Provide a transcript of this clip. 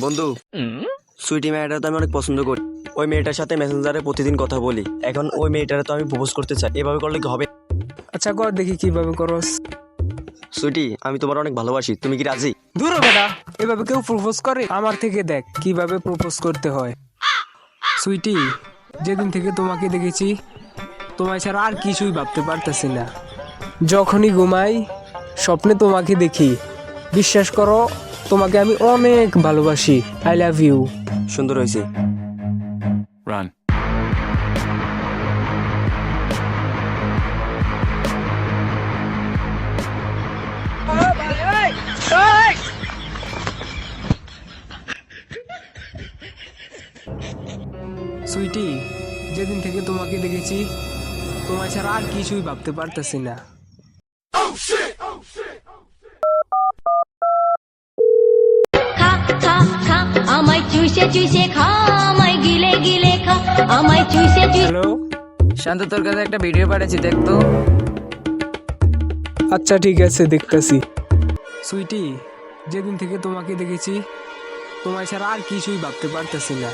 বন্ধু সুইটি মেয়েটা তো আমি অনেক পছন্দ করি। ওই মেয়েটার সাথে মেসেঞ্জারে প্রতিদিন কথা বলি। এখন ওই মেয়েটারে তো আমি প্রপোজ করতে চাই। এভাবে করলে কি হবে? আচ্ছা কর দেখি কীভাবে করস। সুইটি আমি তোমার অনেক ভালোবাসি। তুমি কি রাজি? দূর বেটা এভাবে কেউ প্রপোজ করে? আমার থেকে দেখ কীভাবে প্রপোজ করতে হয়। সুইটি যেদিন থেকে তোমাকে দেখেছি তোমায় ছাড়া আর কিছুই ভাবতে পারতেছি না। যখনই ঘুমাই স্বপ্নে তোমাকে দেখি। বিশ্বাস করো তোমাকে আমি অনেক ভালোবাসি। আই লাভ ইউ সুন্দর হয়েছে। Run. সুইটি যেদিন থেকে তোমাকে দেখেছি তোমায় ছাড়া আর কিছুই ভাবতে পারতেছি না। চুষে চুষে খা আমায় গিলে গিলে খা আমায় চুষে চুষে হ্যালো? শান্ত তোর কাছে একটা ভিডিও পাঠিয়েছি দেখ তো। আচ্ছা ঠিক আছে দেখতেছি। সুইটি যেদিন থেকে তোমাকে দেখেছি তোমায় ছাড়া আর কিছুই ভাবতে পারতেছি না।